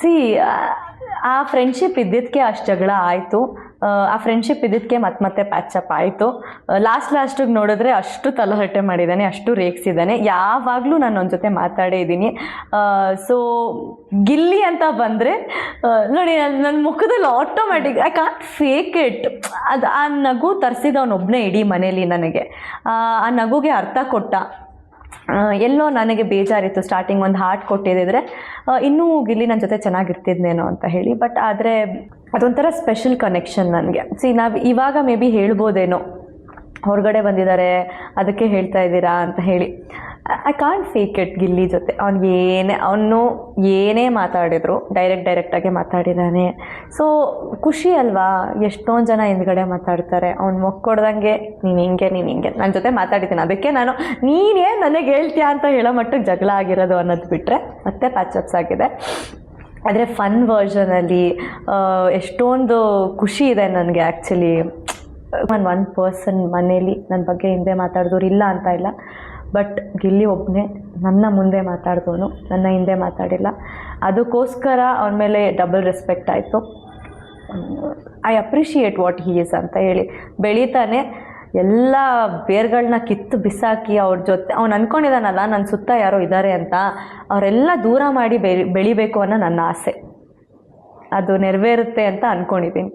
C ಆ friendship ಇದ್ದಿದ್ದಕ್ಕೆ ಅಷ್ಟು ಜಗಳ ಆಯಿತು. ಆ ಫ್ರೆಂಡ್ಶಿಪ್ ಇದ್ದಿದ್ದಕ್ಕೆ ಮತ್ತೆ ಮತ್ತೆ ಪ್ಯಾಚಪ್ ಆಯಿತು. ಲಾಸ್ಟ್ ಲಾಸ್ಟಿಗೆ ನೋಡಿದ್ರೆ ಅಷ್ಟು ತಲಹರಟೆ ಮಾಡಿದ್ದಾನೆ ಅಷ್ಟು ರೇಗಿಸಿದ್ದಾನೆ ಯಾವಾಗಲೂ ನಾನು ಅವನ ಜೊತೆ ಮಾತಾಡೇ ಇದ್ದೀನಿ. ಸೊ ಗಿಲ್ಲಿ ಅಂತ ಬಂದರೆ ನೋಡಿ ನನ್ನ ಮುಖದಲ್ಲಿ automatic I can't fake it ಅದು, ಆ ನಗು ತರಿಸಿದವನೊಬ್ಬನೇ ಇಡೀ ಮನೇಲಿ ನನಗೆ. ಆ ನಗುಗೆ ಅರ್ಥ ಕೊಟ್ಟ. ಎಲ್ಲೋ ನನಗೆ ಬೇಜಾರಿತ್ತು. ಸ್ಟಾರ್ಟಿಂಗ್ ಒಂದು ಹಾರ್ಟ್ ಕೊಟ್ಟಿದ್ದಿದ್ರೆ ಇನ್ನೂ ಗಿಲ್ಲಿ ನನ್ನ ಜೊತೆ ಚೆನ್ನಾಗಿರ್ತಿದ್ನೇನೋ ಅಂತ ಹೇಳಿ ಬಟ್ ಆದರೆ ಅದೊಂಥರ ಸ್ಪೆಷಲ್ ಕನೆಕ್ಷನ್ ನನಗೆ. ಸಿ ನಾವು ಇವಾಗ ಮೇ ಬಿ ಹೇಳ್ಬೋದೇನೋ. ಹೊರಗಡೆ ಬಂದಿದ್ದಾರೆ, ಅದಕ್ಕೆ ಹೇಳ್ತಾ ಇದ್ದೀರಾ ಅಂತ ಹೇಳಿ. I can't fake it Gilli ಜೊತೆ. ಅವ್ನು ಏನೇ, ಅವನು ಏನೇ ಮಾತಾಡಿದ್ರು ಡೈರೆಕ್ಟ್ ಡೈರೆಕ್ಟಾಗಿ ಮಾತಾಡಿದ್ದಾನೆ ಸೊ ಖುಷಿ ಅಲ್ವಾ? ಎಷ್ಟೊಂದು ಜನ ಹಿಂದ್ಗಡೆ ಮಾತಾಡ್ತಾರೆ. ಅವ್ನು ಮೊಕ್ಕೊಡ್ದಂಗೆ, ನೀನು ಹಿಂಗೆ ನೀನು ಹಿಂಗೆ. ನನ್ನ ಜೊತೆ ಮಾತಾಡಿದ್ದೀನಿ. ಅದಕ್ಕೆ ನಾನು, ನೀನೇ ನನಗೆ ಹೇಳ್ತೀಯಾ ಅಂತ ಹೇಳೋ ಮಟ್ಟಕ್ಕೆ ಜಗಳ ಆಗಿರೋದು ಅನ್ನೋದು ಬಿಟ್ಟರೆ ಮತ್ತೆ ಪ್ಯಾಚಪ್ಸ್ ಆಗಿದೆ. ಆದರೆ ಫನ್ ವರ್ಷನಲ್ಲಿ ಎಷ್ಟೊಂದು ಖುಷಿ ಇದೆ ನನಗೆ ಆ್ಯಕ್ಚುಲಿ ನಾನು ಒನ್ ಪರ್ಸನ್ ಮನೇಲಿ ನನ್ನ ಬಗ್ಗೆ ಹಿಂದೆ ಮಾತಾಡಿದವ್ರು ಇಲ್ಲ ಅಂತ ಇಲ್ಲ. ಬಟ್ ಗಿಲ್ಲಿ ಒಬ್ಬನೇ ನನ್ನ ಮುಂದೆ ಮಾತಾಡಿದವನು, ನನ್ನ ಹಿಂದೆ ಮಾತಾಡಿಲ್ಲ. ಅದಕ್ಕೋಸ್ಕರ ಅವನ ಮೇಲೆ ಡಬಲ್ ರೆಸ್ಪೆಕ್ಟ್ ಆಯಿತು. I appreciate what he is ಅಂತ ಹೇಳಿ. ಬೆಳೀತಾನೆ, ಎಲ್ಲ ಬೇರ್ಗಳನ್ನ ಕಿತ್ತು ಬಿಸಾಕಿ ಅವ್ರ ಜೊತೆ, ಅವ್ನು ಅಂದ್ಕೊಂಡಿದ್ದಾನಲ್ಲ ನನ್ನ ಸುತ್ತ ಯಾರೋ ಇದ್ದಾರೆ ಅಂತ, ಅವರೆಲ್ಲ ದೂರ ಮಾಡಿ ಬೆಳಿ, ಬೆಳಿಬೇಕು ಅನ್ನೋ ನನ್ನ ಆಸೆ. ಅದು ನೆರವೇರುತ್ತೆ ಅಂತ ಅಂದ್ಕೊಂಡಿದ್ದೀನಿ